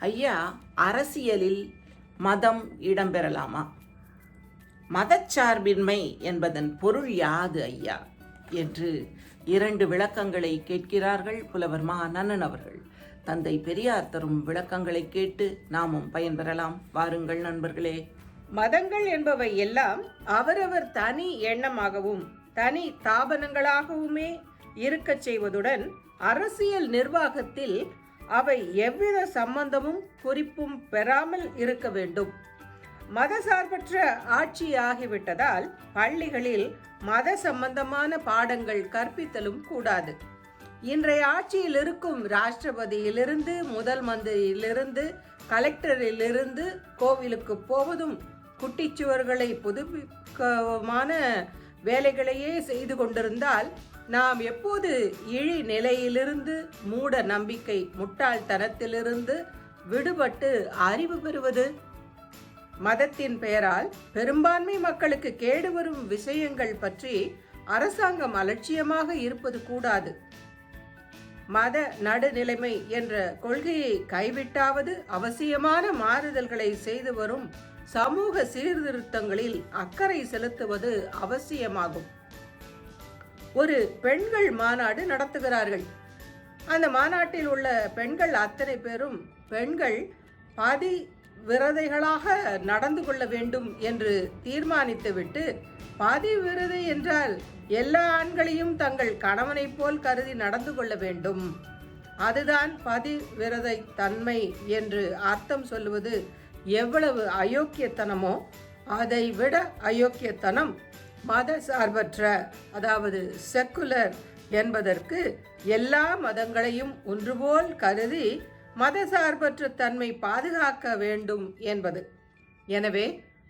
ஐயா அரசியலில் மதம் இடம்பெறலாமா? மதச்சார்பின்மை என்பதன் பொருள் யாது ஐயா? என்று இரண்டு விளக்கங்களை கேட்கிறார்கள் புலவர் மகாநன்னன் அவர்கள். தந்தை பெரியார் தரும் விளக்கங்களை கேட்டு நாமும் பயன்பெறலாம். வாருங்கள் நண்பர்களே. மதங்கள் என்பவை எல்லாம் அவரவர் தனி எண்ணமாகவும் தனி தாபனங்களாகவுமே இருக்கச் செய்வதுடன் அரசியல் நிர்வாகத்தில் அவை எவ்வித சம்பந்தமும் குறிப்பும் பெறாமல் இருக்க வேண்டும். மதசார்பற்ற ஆட்சி ஆகிவிட்டதால் பள்ளிகளில் மத சம்பந்தமான பாடங்கள் கற்பித்தலும் கூடாது. இன்றைய ஆட்சியில் இருக்கும் ராஷ்டிரபதியிலிருந்து முதல் மந்திரியிலிருந்து கலெக்டரிலிருந்து கோவிலுக்கு போவதும் குட்டிச்சுவர்களை புதுப்பிக்கமான வேலைகளையே செய்து கொண்டிருந்தால் நாம் எப்போது இழி நிலையிலிருந்து மூட நம்பிக்கை முட்டாள்தனத்திலிருந்து விடுபட்டு அறிவு பெறுவது? மதத்தின் பெயரால் பெரும்பான்மை மக்களுக்கு கேடு வரும் விஷயங்கள் பற்றி அரசாங்கம் அலட்சியமாக இருப்பது கூடாது. மத நடுநிலைமை என்ற கொள்கையை கைவிட்டாவது அவசியமான மாறுதல்களை செய்து வரும் சமூக சீர்திருத்தங்களில் அக்கறை செலுத்துவது அவசியமாகும். ஒரு பெண்கள் மாநாடு நடத்துகிறார்கள். அந்த மாநாட்டில் உள்ள பெண்கள் அத்தனை பேரும் பெண்கள் பாதி விரதைகளாக நடந்து கொள்ள வேண்டும் என்று தீர்மானித்துவிட்டு பாதி விரதை என்றால் எல்லா ஆண்களையும் தங்கள் கணவனைப் போல் கருதி நடந்து கொள்ள வேண்டும். அதுதான் பதி விரதை தன்மை என்று அர்த்தம் சொல்லுவது எவ்வளவு அயோக்கியத்தனமோ அதை விட அயோக்கியத்தனம் மத சார்பற்ற அதாவது செக்குலர் என்பதற்கு எல்லா மதங்களையும் ஒன்றுபோல் கருதி மத சார்பற்ற தன்மை பாதுகாக்க வேண்டும் என்பது. எனவே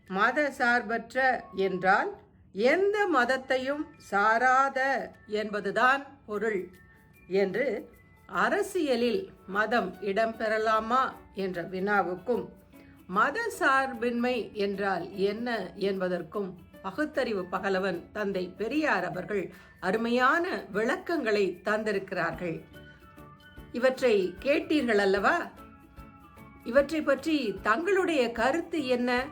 மத சார்பற்ற என்றால் எந்த மதத்தையும் சாராத என்பதுதான் பொருள் என்று அரசியலில் மதம் இடம்பெறலாமா என்ற வினாவுக்கும் மத சார்பின்மை என்றால் என்ன என்பதற்கும் பகுத்தறிவு பகலவன் தந்தை பெரியார் அவர்கள் அருமையான விளக்கங்களை தந்திருக்கிறார்கள். இவற்றை கேட்டீர்கள் அல்லவா? இவற்றை பற்றி தங்களுடைய கருத்து என்ன?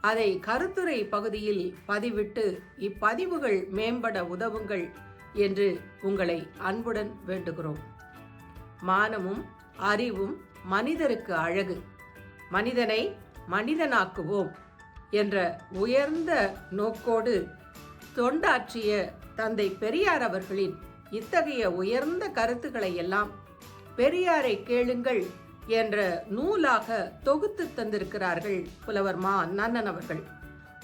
அதை கருத்துரை பகுதியில் பதிவிட்டு இப்பதிவுகள் மேம்பட உதவுங்கள் என்று உங்களை அன்புடன் வேண்டுகிறோம். மானமும் அறிவும் மனிதருக்கு அழகு. மனிதனை மனிதனாக்குவோம். என்ற உயர்ந்த நோக்கோடு தொண்டாற்றிய தந்தை பெரியார் அவர்களின் இத்தகைய உயர்ந்த கருத்துக்களை எல்லாம் பெரியாரை கேளுங்கள் என்ற நூலாக தொகுத்து தந்திருக்கிறார்கள் புலவர் மா நன்னன் அவர்கள்.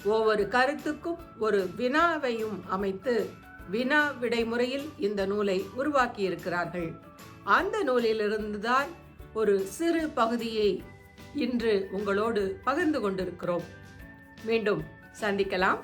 ஒவ்வொரு கருத்துக்கும் ஒரு வினாவையும் அமைத்து வினா விடைமுறையில் இந்த நூலை உருவாக்கியிருக்கிறார்கள். அந்த நூலிலிருந்துதான் ஒரு சிறு பகுதியை இன்று உங்களோடு பகிர்ந்து கொண்டிருக்கிறோம். மீண்டும் சந்திக்கலாம்.